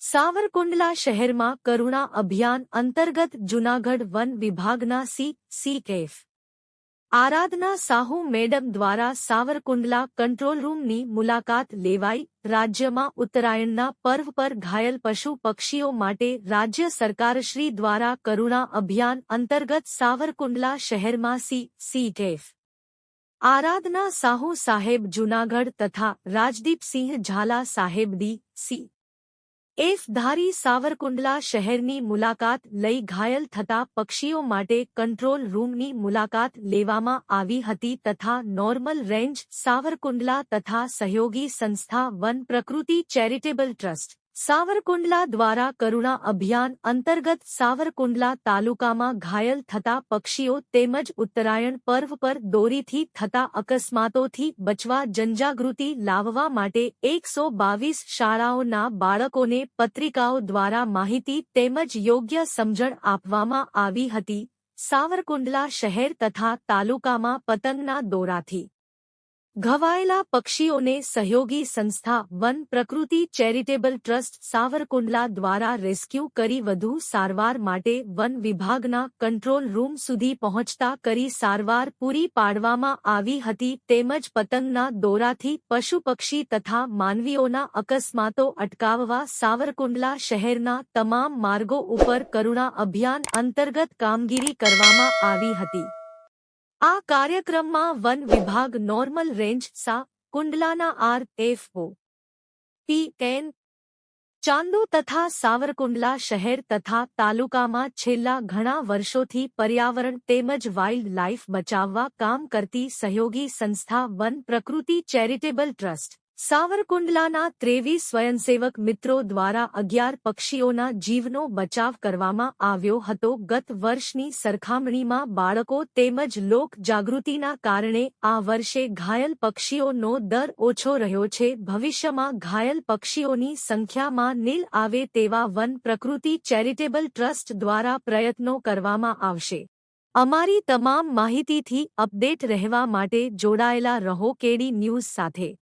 સાવરકુંડલા શહેરમાં કરુણા અભિયાન અંતર્ગત જૂનાગઢ વન વિભાગના C C F Aradhana Sahu madam દ્વારા સાવરકુંડલા કંટ્રોલ રૂમની મુલાકાત લેવાઈ. રાજ્યમાં ઉત્તરાયણના પર્વ પર ઘાયલ પશુ પક્ષીઓ માટે રાજ્ય સરકારશ્રી દ્વારા કરુણા અભિયાન અંતર્ગત સાવરકુંડલા શહેરમાં C C F Aradhana Sahu સાહેબ જૂનાગઢ તથા રાજદીપસિંહ ઝાલા સાહેબ D C F Dhari Savarkundla શહેરની મુલાકાત લઈ ઘાયલ થતા પક્ષીઓ માટે કંટ્રોલ રૂમની મુલાકાત લેવામાં આવી હતી તથા નોર્મલ રેન્જ સાવરકુંડલા તથા સહયોગી સંસ્થા વન પ્રકૃતિ ચેરિટેબલ ટ્રસ્ટ સાવરકુંડલા દ્વારા કરુણા અભિયાન અંતર્ગત સાવરકુંડલા તાલુકામાં ઘાયલ થતા પક્ષીઓ તેમજ ઉત્તરાયણ પર્વ પર દોરીથી થતા અકસ્માતોથી બચવા જનજાગૃતિ લાવવા માટે એકસો બાવીસ શાળાઓના બાળકોને પત્રિકાઓ દ્વારા માહિતી તેમજ યોગ્ય સમજણ આપવામાં આવી હતી. સાવરકુંડલા શહેર તથા તાલુકામાં પતંગના દોરાથી ઘવાયેલા પક્ષીઓને સહયોગી સંસ્થા વન પ્રકૃતિ ચેરિટેબલ ટ્રસ્ટ સાવરકુંડલા દ્વારા રેસ્ક્યુ કરી વધુ સારવાર માટે વન વિભાગના કંટ્રોલ રૂમ સુધી પહોંચતા કરી સારવાર પૂરી પાડવામાં આવી હતી તેમજ પતંગના દોરાથી પશુ પક્ષી તથા માનવીઓના અકસ્માતો અટકાવવા સાવરકુંડલા શહેરના તમામ માર્ગો ઉપર કરુણા અભિયાન અંતર્ગત કામગીરી કરવામાં આવી હતી. આ કાર્યક્રમમાં વન વિભાગ નોર્મલ રેન્જ સા, કુંડલાના આર એફઓ પી, કેન, ચાંદુ તથા સાવરકુંડલા શહેર તથા તાલુકામાં છેલ્લા ઘણા વર્ષોથી પર્યાવરણ તેમજ વાઇલ્ડ લાઇફ બચાવવા કામ કરતી સહયોગી સંસ્થા વન પ્રકૃતિ ચેરિટેબલ ટ્રસ્ટ સાવરકુંડલાના ત્રેવીસ સ્વયંસેવક મિત્રો દ્વારા અગિયાર પક્ષીઓના જીવનો બચાવ કરવામાં આવ્યો હતો. ગત વર્ષની સરખામણીમાં બાળકો તેમજ લોક જાગૃતિના કારણે આ વર્ષે ઘાયલ પક્ષીઓનો દર ઓછો રહ્યો છે. ભવિષ્યમાં ઘાયલ પક્ષીઓની સંખ્યામાં નીલ આવે તેવા વન પ્રકૃતિ ચેરિટેબલ ટ્રસ્ટ દ્વારા પ્રયત્નો કરવામાં આવશે. અમારી તમામ માહિતીથી અપડેટ રહેવા માટે જોડાયેલા રહો. કેડી ન્યૂઝ સાથે.